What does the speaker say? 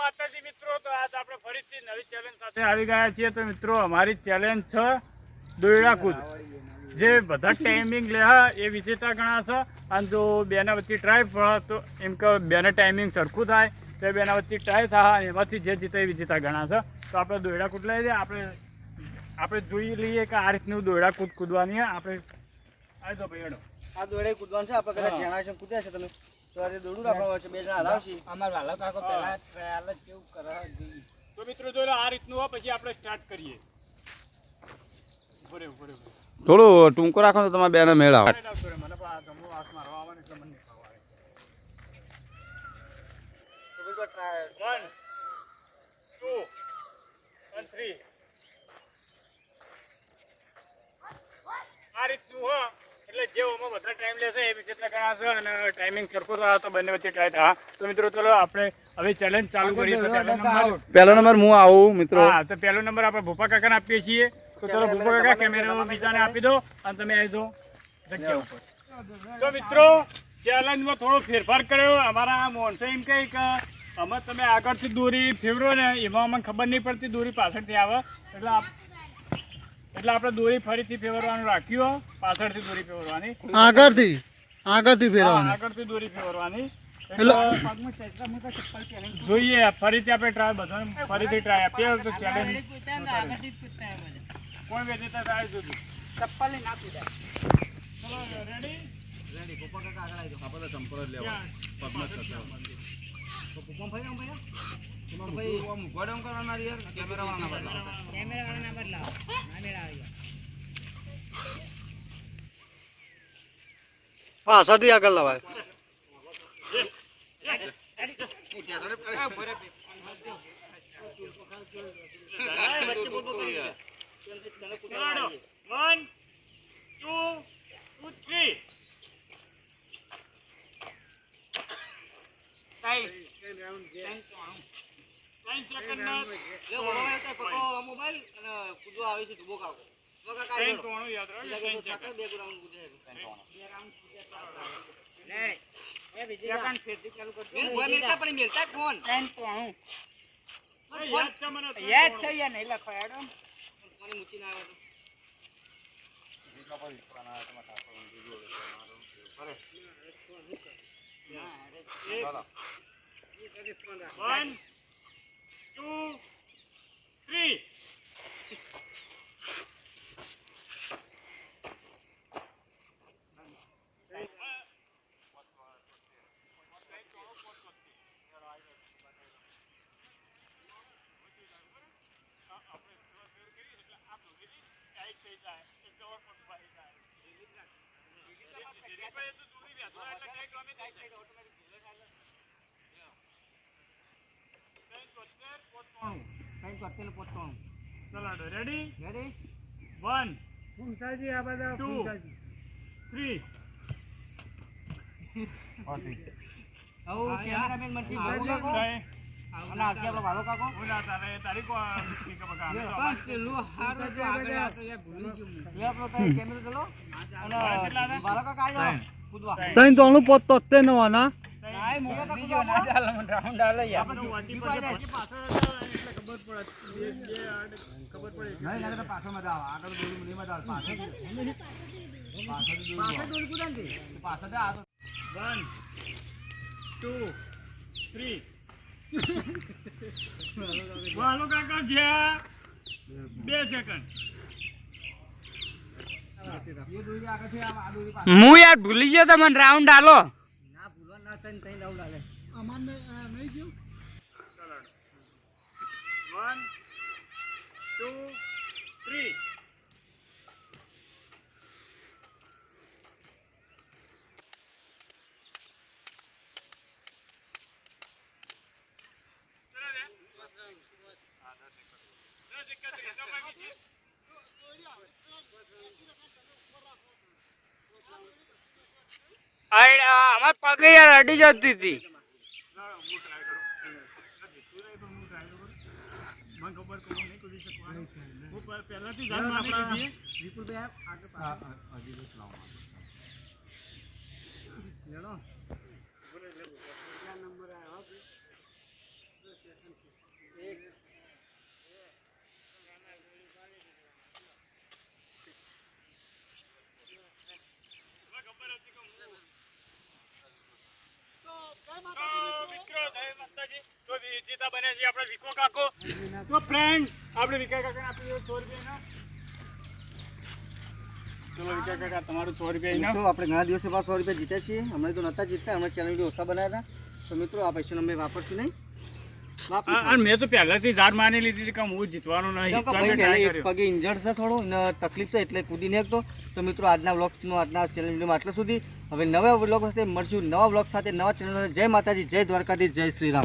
માતાજી મિત્રો તો આજ આપણે ફરીથી નવી ચેલેન્જ સાથે આવી ગયા છીએ. તો મિત્રો અમારી ચેલેન્જ છે દોયડા કૂદ જે બધા ટાઈમિંગ લે એ વિજેતા ગણાશે અને જો બેના વચ્ચે ટ્રાય તો એમ કે બેના ટાઈમિંગ સરખું થાય. તો બેના વચ્ચે ટ્રાય થાય એમાંથી જે જીતે એ વિજેતા ગણાશે તો આપણે દોયડા કૂદ લઈ દઈએ આપણે આપણે જોઈ લઈએ કે આ રીતનું દોયડા કૂદ કૂદવાની આપણે આવી દો ભાઈ આ દોયડા કૂદવાનું છે. આપણે કદાચ. જણાવશો કૂદ્યા છે તમે? તો આજે દોડું રાખવાનું છે બે જણા હલાવશી અમાર વાલો કાકો હા. ટ્રાયલ જ કેવું કરે તો મિત્રો જો આ રીતનું હોય પછી આપણે સ્ટાર્ટ કરીએ ઊભો રે, ઊભો રે, ઊભો રે. થોડું ટૂંકો રાખો તો તમારે બેને મેળ આવે મને આ ગમો આસ મારવા આવે ને એટલે મને ખાવા આવે. and. આ રીતનું હો એટલે વધારે ટાઈમ લેશે એ જેટલા ગણાશે અને ટાઈમિંગ સરખો થાય તો બંને વચ્ચે ટ્રાય થાય. તો મિત્રો ચલો આપણે હવે ચેલેન્જ ચાલુ કરીએ તો પહેલો નંબર પહેલો નંબર હું આવું મિત્રો. હા તો પહેલો નંબર આપણે ભૂપા કાકાને આપીએ છીએ. તો ચલો ભોપા કાકા કેમેરા બીજાને આપી દો અને તમે આવી દો જગ્યા ઉપર. તો મિત્રો ચેલેન્જમાં થોડો ફેરફાર કર્યો. અમારા મોનસો એમ કહે કે અમે તમે આગળથી દોરી ફેરવો ને એમાં અમને ખબર નહીં પડતી દોરી પાછળથી આવે. એટલે એટલે આપણે દોરી ફરીથી ફેરવવાનું રાખ્યું પાછળથી દોરી ફેરવવાની. આગળથી આગળથી ફેરવવાની. આગળથી દોરી ફેરવવાની. જોઈએ ફરીથી આપણે ટ્રાય બધા ફરીથી ટ્રાય આપીએ તો ચેલેન્જ કોઈ વેચેતા ટ્રાય જોજો. ચપ્પલ ના કૂદાય. ચલો રેડી રેડી પપ્પા કાકા આગળ આવી જાઓ. આપણે ચંપલ જ ત્યાં ભાઈ કેમેરાવાળાના બદલાવો. આવી જાય. આગળ લવાય વન ટુ ટુ થ્રી ત્રણ સેકન્ડના લે બોલવા તો પકડો મોબાઈલ અને કૂદવા આવી છે ડૂબો કાકો તો ત્રણ જાઓ. યાદ રાખો ત્રણ સેકન્ડ બે ગ્રાઉન્ડ કૂદે છે. લે. એ બીજી વાર. મેલ ભૂવા મેલતા પણ મેલતા ફોન ત્રણ કોણું. યાદ છે મને યાદ છે યા નહીં લખો હેડો. ફોન મૂકી ના આવે વન ટુ થ્રી ચલો ready ready one two three આવું કેમેરામેન મનથી ભાગો કાકો કઈ અને આખી આપણો ભાગો કાકો ઓલા તારે તારી કો સ્પીકર પર કામ બસ પેલું હારું તો આગળ આ તો યાર ભૂલી ગયો હું. એ આપણો તારે કેમેરો ચલો. અને ભાગો કાકા આવી જાઓ કૂદવા. ત્રણ. ત્રણું પોત તોતે નવાના. ના ચાલે, મને રાઉન્ડ આલે યાર. વન ટુ થ્રી વાલો કાકા છે બે સેકન્ડ હું યાર ભૂલી ગયો તમને રાઉન્ડ આલો. ના ભૂલવા ના થાય તઈ રાઉન્ડ આલે. અમારને નહીં ગયું વન ટુ થ્રી અમાર પગે યાર અડી જતી હતી મને ખબર કે હું નહીં કૂદી શકવાનો. હું પ- પહેલાથી જાણ છે. વિપુલભાઈ આગળ પાછળ. લેડો તો મિત્રો જય તો વિજેતા બને છે આપણે વિકો કાકો. તો ફ્રેન્ડ આપણે વિકા કાકા આપી સો રૂપિયા ચલો વિકા કાકા તમારું સો રૂપિયા ઇનામ. આપણે ઘણા દિવસો બાદ સો રૂપિયા જીત્યા છીએ. હમણાં તો નતા જીતતા હમણાં ચેનલ ઓછા બનાવ્યા હતા. તો મિત્રો આ પૈસાનો અમે વાપરશું નહીં. મેં તો પહેલાથી માની લીધી કે હું જીતવાનો નહીં. પગે ઇન્જર્ડ છે થોડું ને તકલીફ છે એટલે કૂદી નહીં તો મિત્રો આજના વ્લોગનો આજના ચેનલ વિડીયોમાં આટલા સુધી. હવે નવા વ્લોગ સાથે મળશું. નવા વ્લોગ સાથે નવા ચેનલ જય માતાજી જય દ્વારકાધીશ જય શ્રી રામ